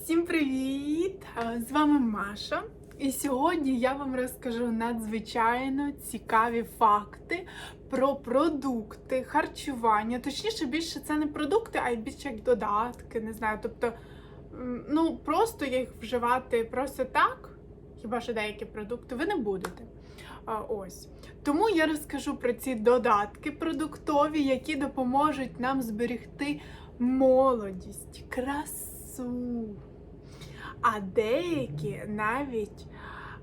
Всім привіт! З вами Маша. І сьогодні я вам розкажу надзвичайно цікаві факти про продукти харчування. Точніше, більше це не продукти, а й більше як додатки. Не знаю. Тобто, ну просто їх вживати просто так, хіба що деякі продукти, ви не будете. Ось. Тому я розкажу про ці додатки продуктові, які допоможуть нам зберегти молодість, красу. А деякі навіть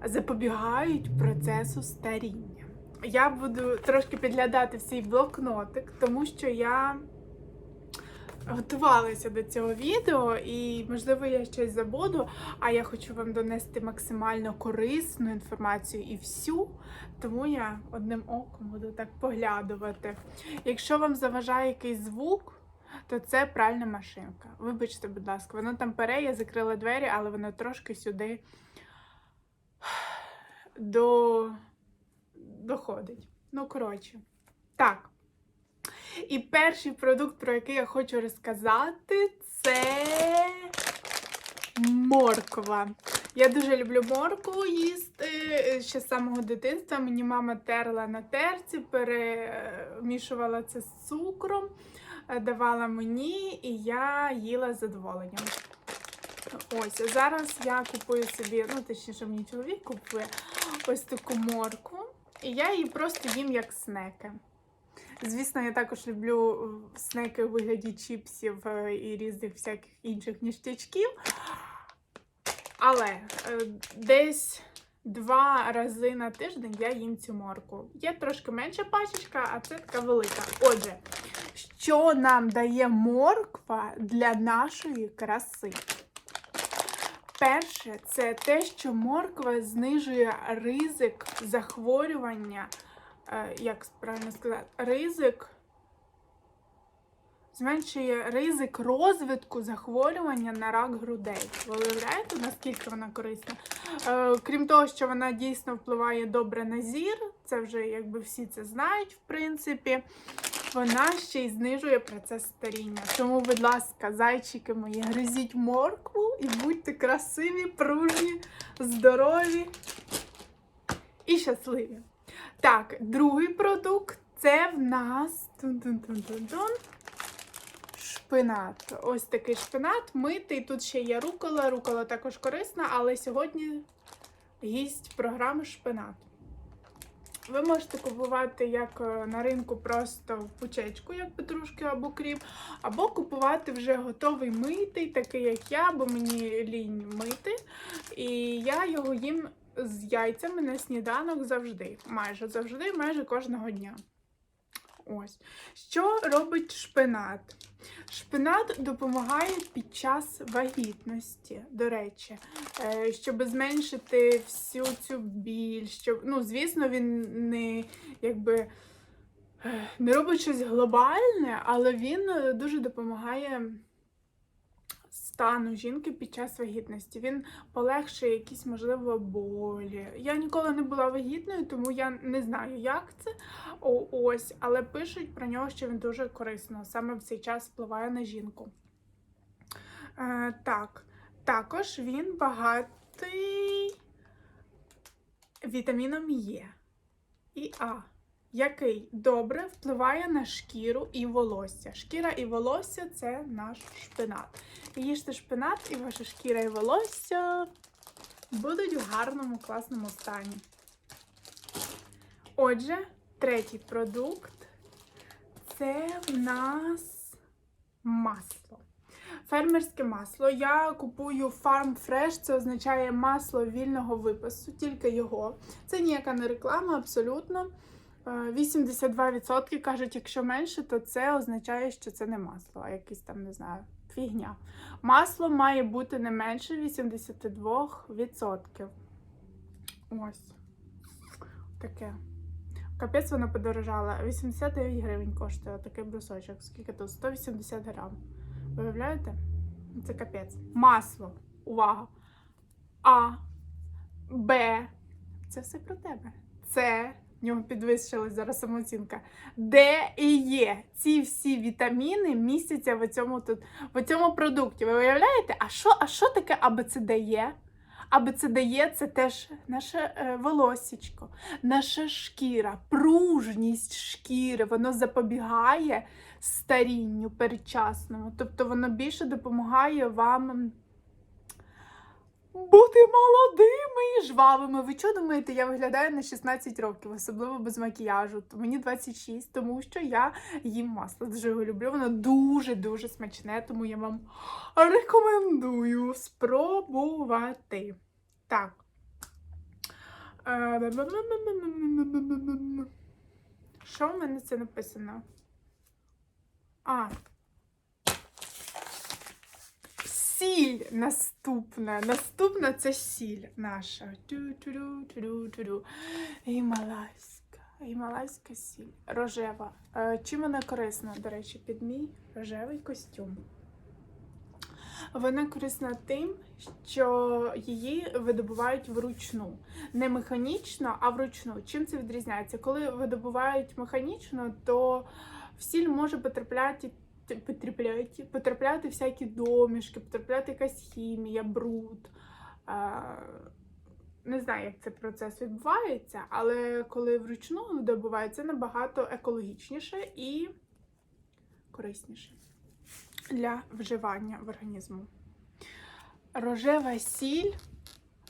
запобігають процесу старіння. Я буду трошки підглядати в свій блокнотик, тому що я готувалася до цього відео, і, можливо, я щось забуду, а я хочу вам донести максимально корисну інформацію і всю, тому я одним оком буду так поглядувати. Якщо вам заважає якийсь звук, то це пральна машинка. Вибачте, будь ласка, воно там пере, я закрила двері, але воно трошки сюди до... доходить. Ну, коротше. Так. І перший продукт, про який я хочу розказати, це морква. Я дуже люблю моркву їсти е, ще з самого дитинства. Мені мама терла на терці, перемішувала це з цукром, е, давала мені, і я їла з задоволенням. Ось, зараз я купую собі, ну точніше, мені чоловік купує ось таку моркву, і я її просто їм як снеки. Звісно, я також люблю е, снеки у вигляді чіпсів е, і різних всяких інших ніштячків. Але е, десь два рази на тиждень я їм цю морку. Є трошки менша пачечка, а це така велика. Отже, що нам дає морква для нашої краси? Перше, це те, що морква знижує ризик захворювання, е, як правильно сказати, ризик. Зменшує ризик розвитку захворювання на рак грудей. Ви уявляєте, наскільки вона корисна? Е, крім того, що вона дійсно впливає добре на зір, це вже якби всі це знають, в принципі. Вона ще й знижує процес старіння. Тому, будь ласка, зайчики мої, гризіть моркву і будьте красиві, пружні, здорові і щасливі. Так, другий продукт це в нас тун-тун-тун-тун-тун, шпинат. Ось такий шпинат митий. Тут ще є рукола. Рукола також корисна, але сьогодні гість програми шпинат. Ви можете купувати як е, на ринку просто в пучечку, як петрушки або кріп, або купувати вже готовий митий, такий як я, бо мені лінь мити. І я його їм з яйцями на сніданок завжди. Майже завжди, майже кожного дня. Ось. Що робить шпинат? Шпинат допомагає під час вагітності, до речі, е, щоб зменшити всю цю біль. Щоб, ну, звісно, він не якби е, не робить щось глобальне, але він е, дуже допомагає стану жінки під час вагітності. Він полегшує якісь, можливо, болі. Я ніколи не була вагітною, тому я не знаю, як це. О, ось, але пишуть про нього, що він дуже корисно саме в цей час впливає на жінку. Е, так, також він багатий вітаміном Е і А, який добре впливає на шкіру і волосся. Шкіра і волосся це наш шпинат. Їжте шпинат, і ваша шкіра і волосся будуть в гарному, класному стані. Отже, третій продукт це в нас масло. Фермерське масло. Я купую Farm Fresh, це означає масло вільного випасу, тільки його. Це ніяка не реклама, абсолютно. Е, 82% кажуть, якщо менше, то це означає, що це не масло, а якийсь там, не знаю, фігня. Масло має бути не менше 82%. Ось. Таке. Капець воно подорожало. 89 гривень коштує такий брусочок. Скільки тут? 180 грам. Виявляєте? Це капець. Масло. Увага. А. Б. Це все про тебе. С. в нього підвищилась зараз самооцінка. Де і є ці всі вітаміни містяться в цьому тут, в цьому продукті. Ви уявляєте? А що, а що таке АБЦДЄ? АБЦДЄ це теж наше е, волосічко, наша шкіра, пружність шкіри, воно запобігає старінню передчасному. Тобто воно більше допомагає вам бути молодими і жвавими. Ви що думаєте, я виглядаю на 16 років, особливо без макіяжу. Мені 26, тому що я їм масло. Дуже його люблю. Воно дуже-дуже смачне, тому я вам рекомендую спробувати. Так. Е, Що в мене це написано? А. Сіль наступна. Наступна це сіль наша. Ту-ту-ду-ту-ду-ту-ду. Гімалайська. Гімалайська сіль. Рожева. Е, Чим вона корисна, до речі, під мій рожевий костюм. Вона корисна тим, що її видобувають вручну. Не механічно, а вручну. Чим це відрізняється? Коли видобувають механічно, то в сіль може потрапляти потрапляти, потрапляти всякі домішки, потрапляти якась хімія, бруд. Не знаю, як цей процес відбувається, але коли вручну видобувається, набагато екологічніше і корисніше для вживання в організму. Рожева сіль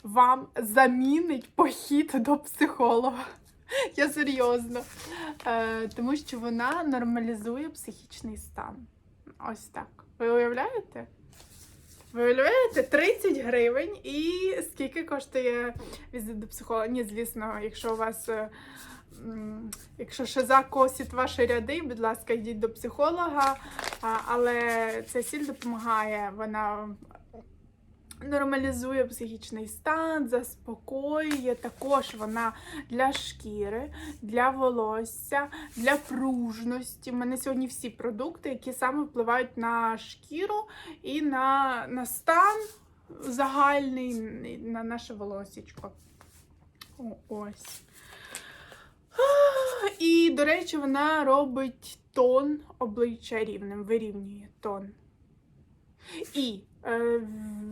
вам замінить похід до психолога. Я серйозно. Е, тому що вона нормалізує психічний стан. Ось так. Ви уявляєте? Ви уявляєте? 30 гривень і скільки коштує візит до психолога? Ні, звісно, якщо у вас. е, Якщо шиза косить ваші ряди, будь ласка, йдіть до психолога. Але ця сіль допомагає, вона нормалізує психічний стан, заспокоює. Також вона для шкіри, для волосся, для пружності. У мене сьогодні всі продукти, які саме впливають на шкіру і на, на стан загальний, на наше волосічко. О, ось. І, до речі, вона робить тон обличчя рівним, вирівнює тон. І е,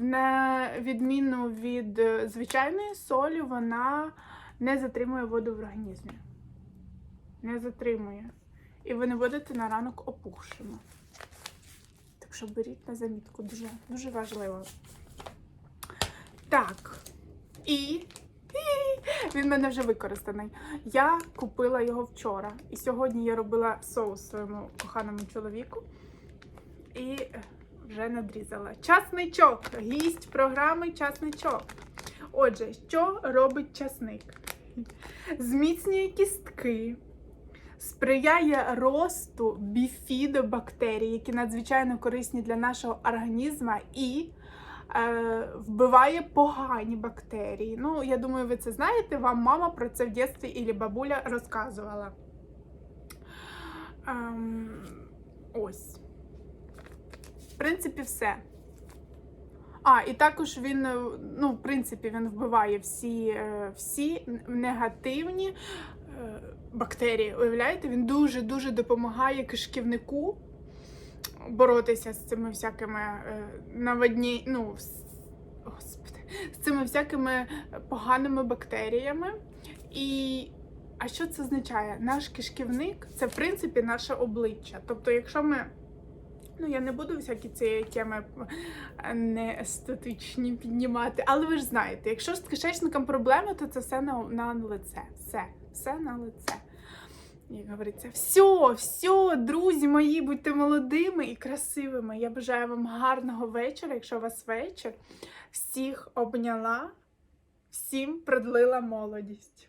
на відміну від е, звичайної солі, вона не затримує воду в організмі. Не затримує. І ви не будете на ранок опухшими. Так що беріть на замітку, дуже, дуже важливо. Так. І він мене вже використаний. Я купила його вчора. І сьогодні я робила соус своєму коханому чоловіку. І вже надрізала. Часничок. Гість програми часничок. Отже, що робить часник? Зміцнює кістки, сприяє росту біфідобактерій, які надзвичайно корисні для нашого організму, і е, вбиває погані бактерії. Ну, я думаю, ви це знаєте. Вам мама про це в дитинстві і бабуля розказувала. Ем, ось. Принципі, все. А, і також він, е, ну, в принципі, він вбиває всі, е, всі негативні е, бактерії. Уявляєте, він дуже-дуже допомагає кишківнику боротися з цими всякими наводні, ну, господи, з цими всякими поганими бактеріями. І а що це означає? Наш кишківник це, в принципі, наше обличчя. Тобто, якщо ми Ну, я не буду всякі ці теми е, не естетичні піднімати, але ви ж знаєте, якщо з кишечником проблеми, то це все на, на лице. Все, все на лице. Як говориться, все, все, друзі мої, будьте молодими і красивими. Я бажаю вам гарного вечора, якщо у вас вечір. Всіх обняла, всім продлила молодість.